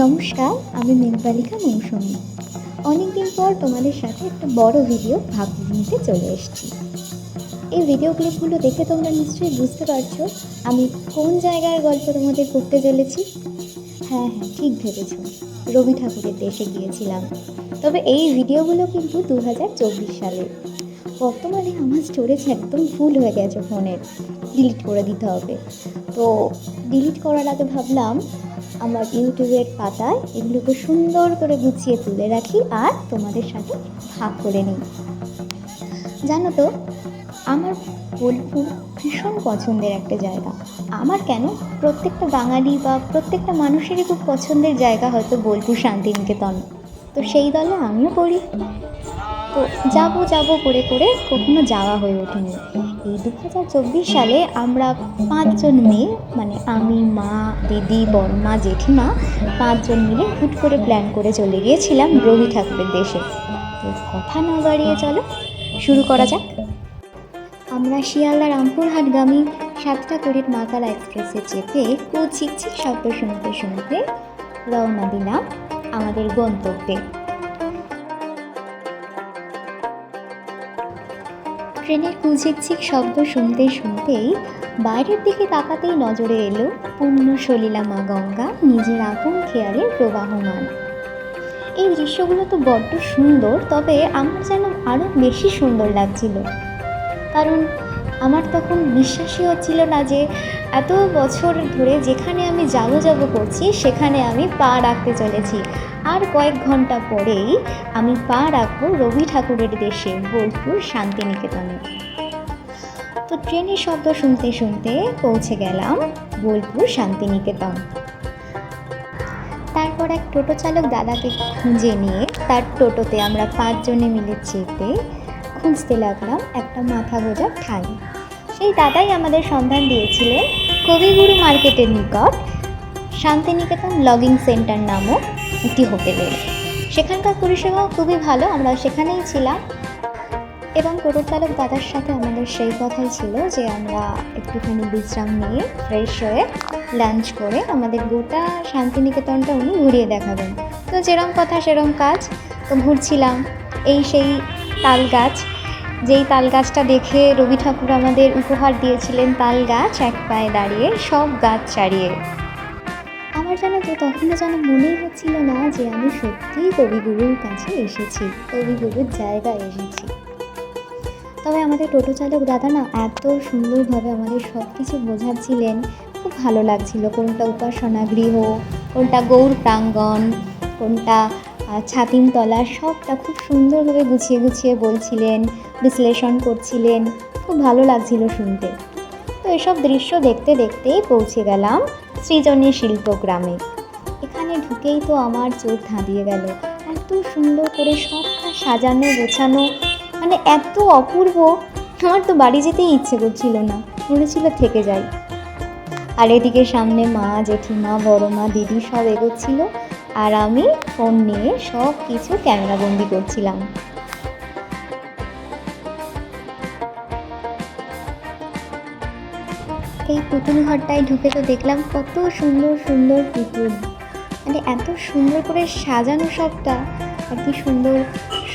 নমস্কার, আমি মেঘবালিকা মৌসুমী। অনেকদিন পর তোমাদের সাথে একটা বড় ভিডিও ভাগ নিতে চলে এসেছি। এই ভিডিও ক্লিপগুলো দেখে তোমরা নিশ্চয়ই বুঝতে পারছ আমি কোন জায়গার গল্প তোমাদের করতে চলেছি। হ্যাঁ হ্যাঁ ঠিক ভেবেছ। রবি ঠাকুরের দেশে গিয়েছিলাম। তবে এই ভিডিওগুলো কিন্তু দু হাজার চব্বিশ সালে। বর্তমানে আমার স্টোরেজ একদম ফুল হয়ে গেছে ফোনের। ডিলিট করে দিতে হবে। তো ডিলিট করার আগে ভাবলাম আমার ইউটিউবের পাতায় এগুলোকে সুন্দর করে গুছিয়ে তুলে রাখি আর তোমাদের সাথে ভাগ করে নিই। জানো তো, আমার বোলপুর ভীষণ পছন্দের একটা জায়গা। আমার কেন প্রত্যেকটা বাঙালি বা প্রত্যেকটা মানুষেরই খুব পছন্দের জায়গা হয়তো বোলপুর শান্তিনিকেতন। তো সেই দলে আমিও পড়ি। তো যাব যাব করে করে কখনো যাওয়া হয়ে ওঠেনি। এই দু হাজার চব্বিশ সালে আমরা পাঁচজন মেয়ে মানে আমি, মা, দিদি, বর্মা, জেঠিমা, পাঁচজন মিলে হুট করে প্ল্যান করে চলে গিয়েছিলাম রবি ঠাকুরের দেশে। তো কথা না বাড়িয়ে চলো, শুরু করা যাক। আমরা শিয়ালদা রামপুরহাটগামী সাতটা কুড়ির মাতালা এক্সপ্রেসে চেপে কুচিকচিক শব্দ শুনতে শুনতে রওনা দিলাম আমাদের গন্তব্যে। ট্রেনের কুচিকচিক শব্দ শুনতে শুনতেই বাইরের দিকে তাকাতেই নজরে এলো পূর্ণ সলিলা মা গঙ্গা নিজের আপন খেয়ালে প্রবাহমান। এই দৃশ্যগুলো তো বড্ড সুন্দর, তবে আমার যেন আরও বেশি সুন্দর লাগছিল। কারণ আমার তখন বিশ্বাসই হচ্ছিল না যে এত বছর ধরে যেখানে আমি যাব যাব করছি, সেখানে আমি পা রাখতে চলেছি। আর কয়েক ঘণ্টা পরেই আমি পা রাখব রবি ঠাকুরের দেশে, বোলপুর শান্তিনিকেতনে। তো ট্রেনের শব্দ শুনতে শুনতে পৌঁছে গেলাম বোলপুর শান্তিনিকেতন। তারপর এক টোটো চালক দাদাকে খুঁজে নিয়ে তার টোটোতে আমরা পাঁচজনে মিলে চেপে খুঁজতে লাগলাম একটা মাথা গোজার ঠাঁই সেই দাদাই আমাদের সন্ধান দিয়েছিলেন কবিগুরু মার্কেটের নিকট, শান্তিনিকেতন লগিং সেন্টার নামক একটি হোটেলের সেখানকার পরিষেবাও খুবই ভালো, আমরা সেখানেই ছিলাম। এবং টোটো চালক দাদার সাথে আমাদের সেই কথাই ছিল যে আমরা একটুখানি বিশ্রাম নিয়ে ফ্রেশ হয়ে লাঞ্চ করে আমাদের গোটা শান্তিনিকেতনটা উনি ঘুরিয়ে দেখাবেন। তো যেরম কথা সেরম কাজ, তো ঘুরছিলাম। এই সেই তাল গাছ যেই তাল গাছটা দেখে রবি ঠাকুর আমাদের উপহার দিয়েছিলেন তাল গাছ এক পায়ে দাঁড়িয়ে, সব গাছ ছাড়িয়ে আমার যেন তো তখনও যেন মনেই হচ্ছিল না যে আমি সত্যিই কবিগুরুর কাছে এসেছি, কবিগুরুর জায়গায় এসেছি। তবে আমাদের টোটো চালক দাদা না এত সুন্দরভাবে আমাদের সব কিছু বোঝাচ্ছিলেন। খুব ভালো লাগছিল, কোনটা উপাসনা গৃহ কোনটা গৌর প্রাঙ্গণ, কোনটা ছাতিমতলা সবটা খুব সুন্দরভাবে গুছিয়ে গুছিয়ে বলছিলেন, বিশ্লেষণ করছিলেন। খুব ভালো লাগছিল শুনতে। তো এসব দৃশ্য দেখতে দেখতেই পৌঁছে গেলাম সৃজনী শিল্পগ্রামে এখানে ঢুকেই তো আমার চোখ ধাঁধিয়ে গেল। এত সুন্দর করে সবটা সাজানো, গোছানো মানে এত অপূর্ব, আমার তো বাড়ি যেতেই ইচ্ছে করছিল না, মনে ছিল থেকে যাই। আর এদিকে সামনে মা, জেঠিমা বড় মা দিদি সব এগোচ্ছিল। আর আমি ফোন নিয়ে সব কিছু ক্যামেরাবন্দি করছিলাম। এই পুতুল ঘরটায় ঢুকে তো দেখলাম কত সুন্দর সুন্দর পুতুল। মানে এত সুন্দর করে সাজানো সবটা আর কি সুন্দর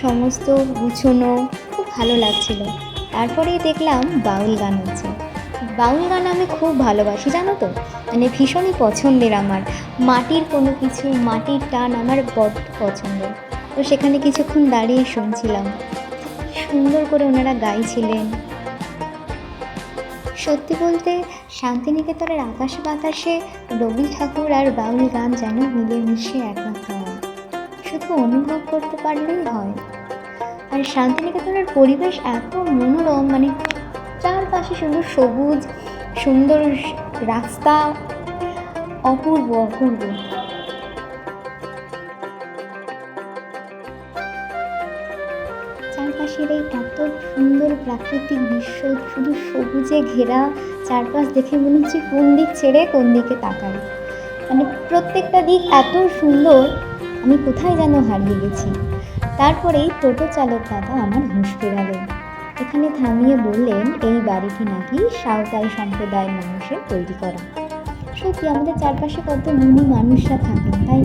সমস্ত গুছোনো, খুব ভালো লাগছিল। তারপরেই দেখলাম বাউল গান হচ্ছে। বাউল গান আমি খুব ভালোবাসি, জানো তো? মানে ভীষণই পছন্দের আমার। মাটির কোনো কিছু, মাটির টান আমার বড্ড পছন্দ। তো সেখানে কিছুক্ষণ দাঁড়িয়ে শুনছিলাম। সুন্দর করে ওনারা গাইছিলেন। সত্যি বলতে, শান্তিনিকেতনের আকাশ বাতাসে রবি ঠাকুর আর বাউল গান যেন মিলেমিশে একাকার শুধু অনুভব করতে পারলেই হয়। আর শান্তিনিকেতনের পরিবেশ এত মনোরম মানে চারপাশে সুন্দর সবুজ, সুন্দর রাস্তা, অপূর্ব অপূর্ব। চারপাশের এই এত সুন্দর প্রাকৃতিক দৃশ্য, শুধু সবুজে ঘেরা চারপাশ দেখে মনে হচ্ছে কোন দিক ছেড়ে কোন দিকে তাকাই। মানে প্রত্যেকটা দিক এত সুন্দর, আমি কোথায় যেন হারিয়ে গেছি। তারপরেই টোটো চালক দাদা আমার হুঁশ ফেরালেন। এখানে থামিয়ে বললেন, এই বাড়িটি নাকি সাঁওতাল সম্প্রদায়ের মানুষের তৈরি করা। সত্যি আমাদের চারপাশে কত গুণী মানুষরা থাকেন, তাই?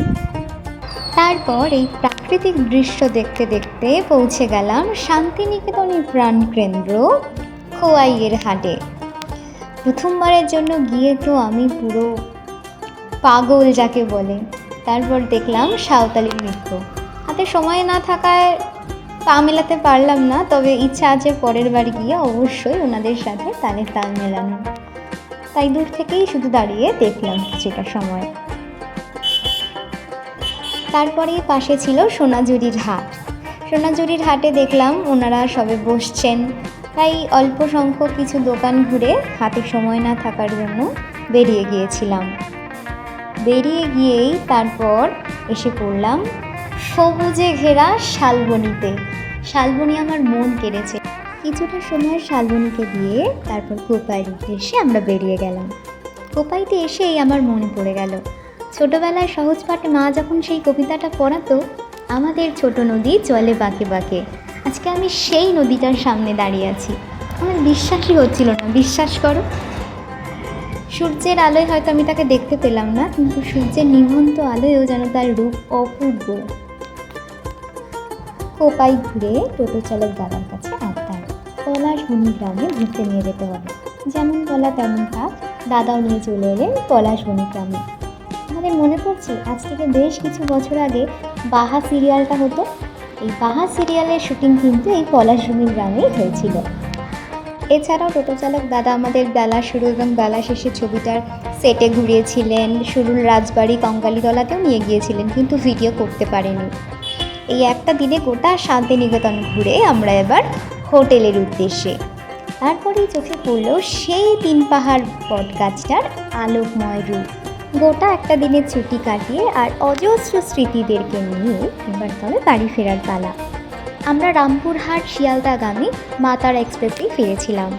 তারপর এই প্রাকৃতিক দৃশ্য দেখতে দেখতে পৌঁছে গেলাম শান্তিনিকেতনের প্রাণকেন্দ্র খোয়াইয়ের হাটে। প্রথমবারের জন্য গিয়ে তো আমি পুরো পাগল যাকে বলে। তারপর দেখলাম সাঁওতালি নৃত্য। হাতে সময় না থাকায় পা মেলাতে পারলাম না, তবে ইচ্ছা আছে পরের বার গিয়ে অবশ্যই ওনাদের সাথে তালে তাল মেলানো। তাই দূর থেকেই শুধু দাঁড়িয়ে দেখলাম কিছুটা সময়। তারপরেই পাশে ছিল সোনাঝুরির হাট। সোনাঝুরির হাটে দেখলাম ওনারা সবে বসছেন। তাই অল্প সংখ্যক কিছু দোকান ঘুরে হাতে সময় না থাকার জন্য বেরিয়ে গিয়েছিলাম। বেরিয়ে গিয়েই তারপর এসে পড়লাম সবুজে ঘেরা শালবনিতে। শালবনি আমার মন কেড়েছে। কিছুটা সময় শালবনিকে দিয়ে তারপর কোপাইয়ের উদ্দেশ্যে আমরা বেরিয়ে গেলাম। কোপাইতে এসেই আমার মনে পড়ে গেল, ছোটবেলায় সহজ পাঠে মা যখন সেই কবিতাটা পড়াতো, আমাদের ছোট নদী চলে বাঁকে বাঁকে। আজকে আমি সেই নদীটার সামনে দাঁড়িয়ে আছি। আমার বিশ্বাসই হচ্ছিল না, বিশ্বাস করো। সূর্যের আলোয় হয়তো আমি তাকে দেখতে পেলাম না, কিন্তু সূর্যের নিমন্ত আলোয়ও যেন তার রূপ অপূর্ব। কোপাই ঘুরে টোটো চালক দাদার কাছে আড্ডায় পলাশবনি গ্রামে ঘুরতে নিয়ে যেতে হবে। যেমন বলা তেমন কাজ, দাদাও নিয়ে চলে এলেন পলাশবনি গ্রামে আমাদের মনে পড়ছে, আজ থেকে বেশ কিছু বছর আগে বাহা সিরিয়ালটা হতো। এই বাহা সিরিয়ালের শুটিং কিন্তু এই পলাশবনি গ্রামেই হয়েছিল। এছাড়াও টোটো চালক দাদা আমাদের বেলা শুরু এবং বেলা শেষে ছবিটার সেটে ঘুরিয়েছিলেন। শুরুর রাজবাড়ি কঙ্কালীতলাতেও নিয়ে গিয়েছিলেন, কিন্তু ভিডিও করতে পারেনি। এই একটা দিনে গোটা শান্তিনিকেতন ঘুরে আমরা এবার হোটেলের উদ্দেশ্যে। তারপরেই চোখে পড়ল সেই তিন পাহাড় বট গাছটার আলোকময় রূপ। গোটা একটা দিনের ছুটি কাটিয়ে আর অজস্র স্মৃতিদেরকে নিয়ে এবার তবে বাড়ি ফেরার পালা। আমরা রামপুরহাট, শিয়ালদাগামী, মাতারা এক্সপ্রেসেই ফিরেছিলাম।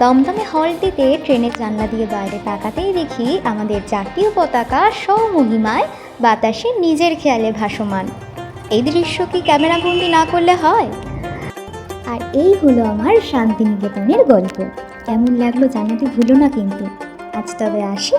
দমদমে হলটিতে ট্রেনের জানলা দিয়ে বাইরে তাকাতেই দেখি আমাদের জাতীয় পতাকা স্বমহিমায় বাতাসে নিজের খেয়ালে ভাসমান। এই দৃশ্য কি ক্যামেরা বন্দি না করলে হয়? আর এই হলো আমার শান্তিনিকেতনের গল্প। কেমন লাগল জানাতে ভুলো না কিন্তু। আজ তবে আসি।